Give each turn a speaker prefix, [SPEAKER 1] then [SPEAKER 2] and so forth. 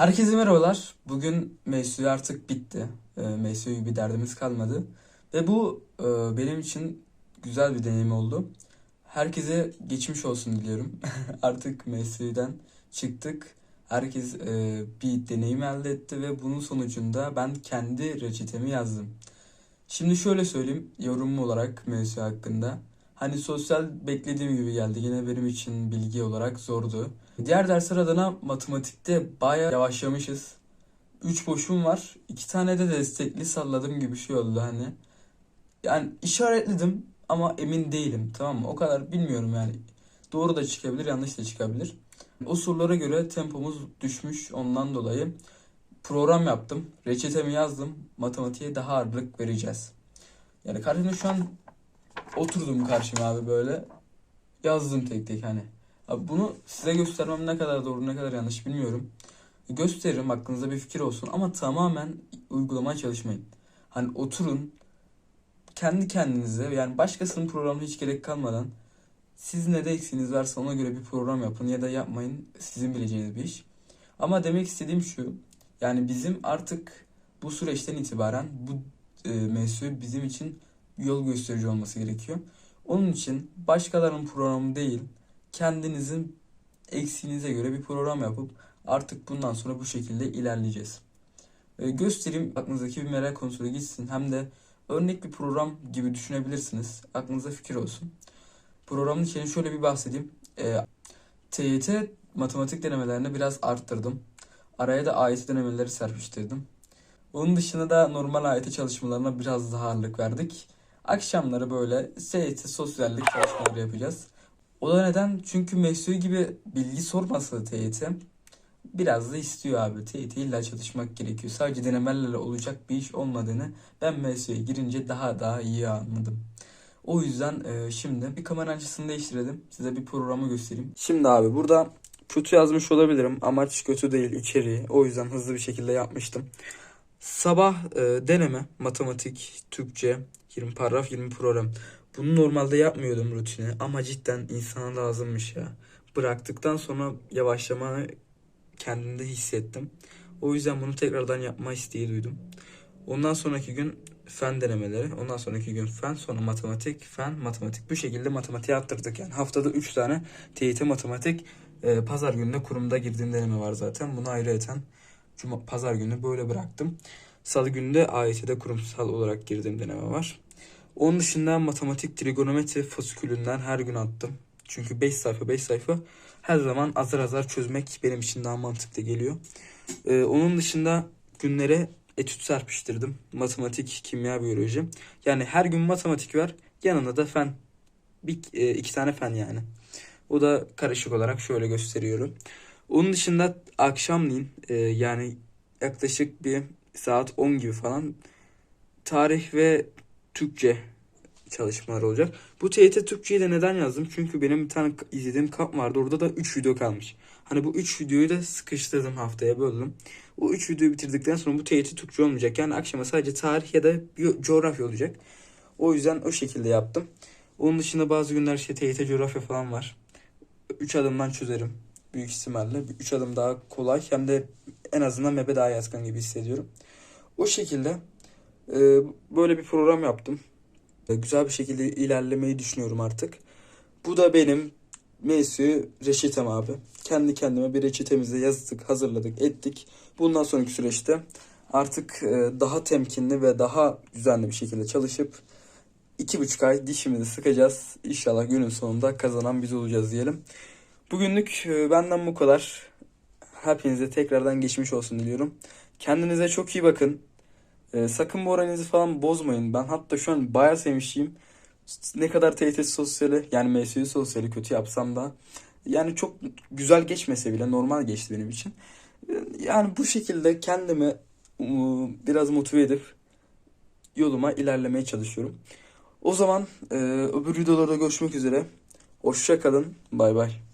[SPEAKER 1] Herkese merhabalar. Bugün MSU artık bitti. E, bir derdimiz kalmadı. Ve bu e, benim için güzel bir deneyim oldu. Herkese geçmiş olsun diliyorum. Artık MSU'dan çıktık. Herkes e, bir deneyim elde etti ve bunun sonucunda ben kendi reçetemi yazdım. Şimdi şöyle söyleyeyim yorumum olarak MSU hakkında. Hani sosyal beklediğim gibi geldi. Yine benim için bilgi olarak zordu. Diğer dersler adına matematikte bayağı yavaşlamışız. 3 boşum var. 2 tane de destekli salladım gibi bir şey oldu hani. Yani işaretledim ama emin değilim tamam mı? O kadar bilmiyorum yani. Doğru da çıkabilir, yanlış da çıkabilir. O sorulara göre tempomuz düşmüş ondan dolayı program yaptım. Reçetemi yazdım. Matematiğe daha ağırlık vereceğiz. Yani karşımda şu an oturdum karşıma abi böyle. Yazdım tek tek hani. Abi bunu size göstermem ne kadar doğru ne kadar yanlış bilmiyorum. Gösteririm aklınızda bir fikir olsun ama tamamen uygulamaya çalışmayın. Hani oturun kendi kendinize yani başkasının programına hiç gerek kalmadan siz ne de eksiğiniz varsa ona göre bir program yapın ya da yapmayın sizin bileceğiniz bir iş. Ama demek istediğim şu yani bizim artık bu süreçten itibaren bu e, mevzu bizim için yol gösterici olması gerekiyor. Onun için başkalarının programı değil kendinizin eksiğinize göre bir program yapıp artık bundan sonra bu şekilde ilerleyeceğiz. E, göstereyim aklınızdaki bir merak konusu da gitsin. Hem de örnek bir program gibi düşünebilirsiniz. Aklınıza fikir olsun. Programın içeriğini şöyle bir bahsedeyim. E, TYT matematik denemelerini biraz arttırdım. Araya da AYT denemeleri serpiştirdim. Onun dışında da normal AYT çalışmalarına biraz daha ağırlık verdik. Akşamları böyle SYT sosyallik çalışmaları yapacağız. O da neden? Çünkü MSU gibi bilgi sormasa da TYT biraz da istiyor abi. TYT illa çalışmak gerekiyor. Sadece denemelerle olacak bir iş olmadığını ben MSU'ya girince daha daha iyi anladım. O yüzden e, şimdi bir kamera açısını değiştirelim. Size bir programı göstereyim. Şimdi abi burada kötü yazmış olabilirim. Amaç kötü değil içeriği. O yüzden hızlı bir şekilde yapmıştım. Sabah e, deneme, matematik, Türkçe, 20 paragraf, 20 program. Bunu normalde yapmıyordum rutine ama cidden insana lazımmış ya. Bıraktıktan sonra yavaşlamayı kendimde hissettim. O yüzden bunu tekrardan yapma isteği duydum. Ondan sonraki gün fen denemeleri, ondan sonraki gün fen, sonra matematik, fen, matematik. Bu şekilde matematiğe attırdık yani. Haftada 3 tane TYT matematik, e, pazar gününe kurumda girdiğim deneme var zaten. Bunu ayrı eten Cuma, pazar günü böyle bıraktım. Salı günü de AYT'de kurumsal olarak girdiğim deneme var. Onun dışında matematik, trigonometri, fasikülünden her gün attım. Çünkü 5 sayfa 5 sayfa her zaman azar azar çözmek benim için daha mantıklı geliyor. Ee, onun dışında günlere etüt serpiştirdim. Matematik, kimya, biyoloji. Yani her gün matematik var. Yanında da fen. Bir, e, iki tane fen yani. O da karışık olarak şöyle gösteriyorum. Onun dışında akşamleyin e, yani yaklaşık bir saat 10 gibi falan tarih ve Türkçe çalışmalar olacak. Bu TYT Türkçeyi de neden yazdım? Çünkü benim bir tane izlediğim kamp vardı. Orada da 3 video kalmış. Hani bu 3 videoyu da sıkıştırdım haftaya böldüm. O 3 videoyu bitirdikten sonra bu TYT Türkçe olmayacak. Yani akşama sadece tarih ya da coğrafya olacak. O yüzden o şekilde yaptım. Onun dışında bazı günler işte TYT coğrafya falan var. 3 adımdan çözerim. Büyük ihtimalle. 3 adım daha kolay. Hem de en azından map'e daha yatkın gibi hissediyorum. O şekilde e, böyle bir program yaptım. E, Güzel bir şekilde ilerlemeyi düşünüyorum artık. Bu da benim MSU reçetem abi. Kendi kendime bir reçetemizi yazdık, hazırladık, ettik. Bundan sonraki süreçte artık e, daha temkinli ve daha düzenli bir şekilde çalışıp iki buçuk ay dişimizi sıkacağız. İnşallah günün sonunda kazanan biz olacağız diyelim. Bugünlük e, benden bu kadar. Hepinize tekrardan geçmiş olsun diliyorum. Kendinize çok iyi bakın. Ee, sakın moralinizi falan bozmayın. Ben hatta şu an bayağı sevmişim. Ne kadar TYT sosyali yani MSU sosyali kötü yapsam da yani çok güzel geçmese bile normal geçti benim için. Ee, Yani bu şekilde kendimi um, biraz motive edip yoluma ilerlemeye çalışıyorum. O zaman e, öbür videolarda görüşmek üzere. Hoşça kalın. Bay bay.